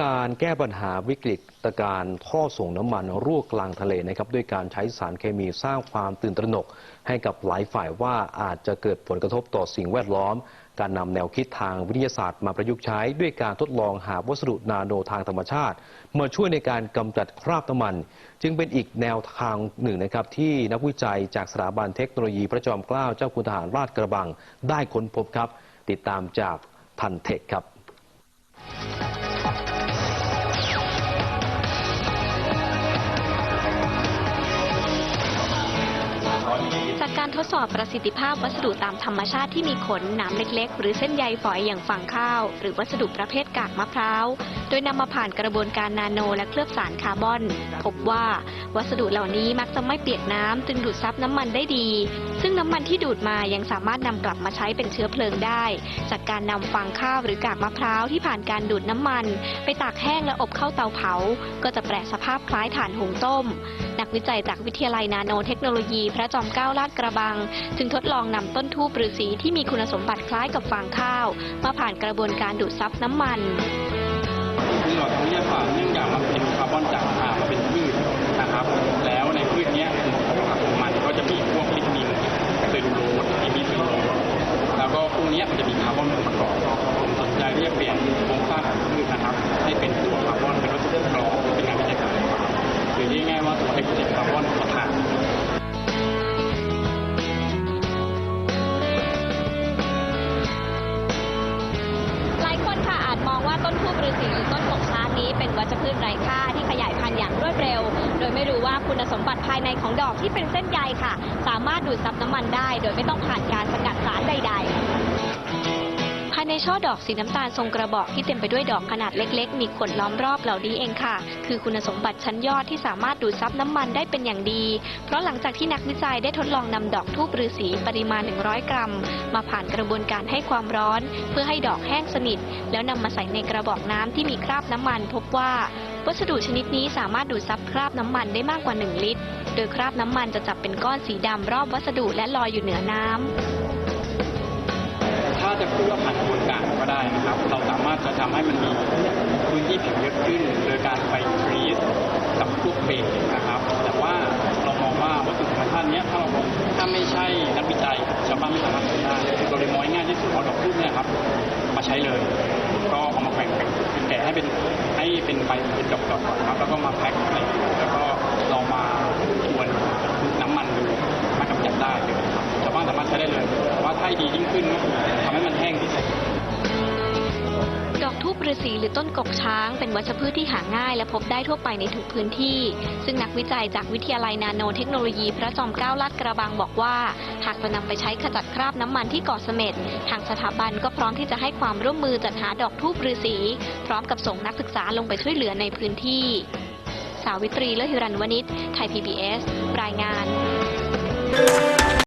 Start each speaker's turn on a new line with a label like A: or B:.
A: การแก้ปัญหาวิกฤตการณ์ท่อส่งน้ำมันรั่วกลางทะเลนะครับด้วยการใช้สารเคมีสร้างความตื่นตระหนก ให้กับหลายฝ่ายว่าอาจจะเกิดผลกระทบต่อสิ่งแวดล้อม การนำแนวคิดทางวิทยาศาสตร์มาประยุกต์ใช้ ด้วยการทดลองหาวัสดุนาโนทางธรรมชาติ มาช่วยในการกำจัดคราบน้ำมัน จึงเป็นอีกแนวทางหนึ่งนะครับที่นักวิจัยจากสถาบันเทคโนโลยีพระจอมเกล้าเจ้าคุณทหารราชกระบังได้ค้นพบครับ ติดตามจากทันเทคครับ
B: การทดสอบประสิทธิภาพวัสดุตามธรรมชาติที่มีขนหนามเล็ก ๆ หรือเส้นใยฝอยอย่างฟางข้าว หรือวัสดุประเภทกากมะพร้าว ดยนำมาผ่านกระบวนการนาโนและเคลือบสารคาร์บอน พบว่าวัสดุเหล่านี้มักจะไม่เปียกน้ำจึงดูดซับน้ำมันได้ดี ซึ่งน้ำมันที่ดูดมายังสามารถนำกลับมาใช้เป็นเชื้อเพลิงได้ จากการนำฟางข้าวหรือกากมะพร้าวที่ผ่านการดูดน้ำมัน ไปตากแห้งและอบเข้าเตาเผา ก็จะแปรสภาพคล้ายถ่านหุงต้ม นักวิจัยจากวิทยาลัยนาโนเทคโนโลยี พระจอมเกล้าลาดกระบัง จึงทดลองนำต้นทูบฤาษีที่มีคุณสมบัติคล้ายกับฟางข้าว มาผ่านกระบวนการดูดซับน้ำมัน
C: คือหลอดทางวิทยาศาเนื่องจากมันเป็นคาร์บอนจากอ่ามันเป็นพืชนะครับ แล้วในพืชเนี้ยของมันก็จะมีพวกลิกนินเซลลูโลสมีมิเซลลูโลสแล้วก็พวกนี้มันจะมีคาร์บอนเป็นประกอบผมสนใจที่จะเปลี่ยนโครงสร้างของพืชนะครับ ให้เป็นตัวคาร์บอนเป็นวัสดุกรองเป็นงานวิจัยการศึกษาหรือเรียกง่ายว่าตัวไฮโดรเจน
B: ไร้ค่าที่ขยายพันธุ์อย่างรวดเร็ว โดยไม่รู้ว่าคุณสมบัติภายในของดอกที่เป็นเส้นใยค่ะ สามารถดูดซับน้ำมันได้ โดยไม่ต้องผ่านการสกัดสารใด ๆ ในช่อดอกสีน้ำตาลทรงกระบอกที่เต็มไปด้วยดอกขนาดเล็ก ๆ มีขนล้อมรอบเหล่านี้เองค่ะ คือคุณสมบัติชั้นยอดที่สามารถดูดซับน้ำมันได้เป็นอย่างดี เพราะหลังจากที่นักวิจัยได้ทดลองนำดอกทูบฤาษีปริมาณ 100 กรัม มาผ่านกระบวนการให้ความร้อน เพื่อให้ดอกแห้งสนิท แล้วนำมาใส่ในกระบอกน้ำที่มีคราบน้ำมัน พบว่าวัสดุชนิดนี้สามารถดูดซับคราบน้ำมันได้มากกว่า 1 ลิตร โดยคราบน้ำมันจะจับเป็นก้อนสีดำรอบวัสดุและลอยอยู่เหนือน้ำ
C: นะครับ เราสามารถจะทำให้มันมีพื้นที่ผิวเยอะขึ้น โดยการไปทรีสกับพวกเบสนะครับ แต่ว่าเรามองว่าวัสดุธรรมชาตินี้ถ้าเราถ้าไม่ใช่นักวิจัยชาวบ้านไม่สามารถทำได้คือเราเลยมองง่ายที่สุดเอาดอกพุธเนี่ยครับมาใช้เลย ก็เอามาแบ่งเป็นแกะให้เป็นให้เป็นใบเป็นดอกๆก่อนครับ แล้วก็มาแพ็คอะไรแล้วก็
B: ฤษีหรือต้นกกช้าง เป็นวัชพืชที่หาง่ายและพบได้ทั่วไปในทุกพื้นที่ ซึ่งนักวิจัยจากวิทยาลัยนาโนเทคโนโลยีพระจอมเกล้าลาดกระบังบอกว่า หากจะนำไปใช้ขจัดคราบน้ำมันที่เกาะเสม็ดทางสถาบันก็พร้อมที่จะให้ความร่วมมือจัดหาดอกทูบฤาษีพร้อมกับส่งนักศึกษาลงไปช่วยเหลือในพื้นที่ สาวิตรีเลิศฮิรันวณิชไทย PBS รายงาน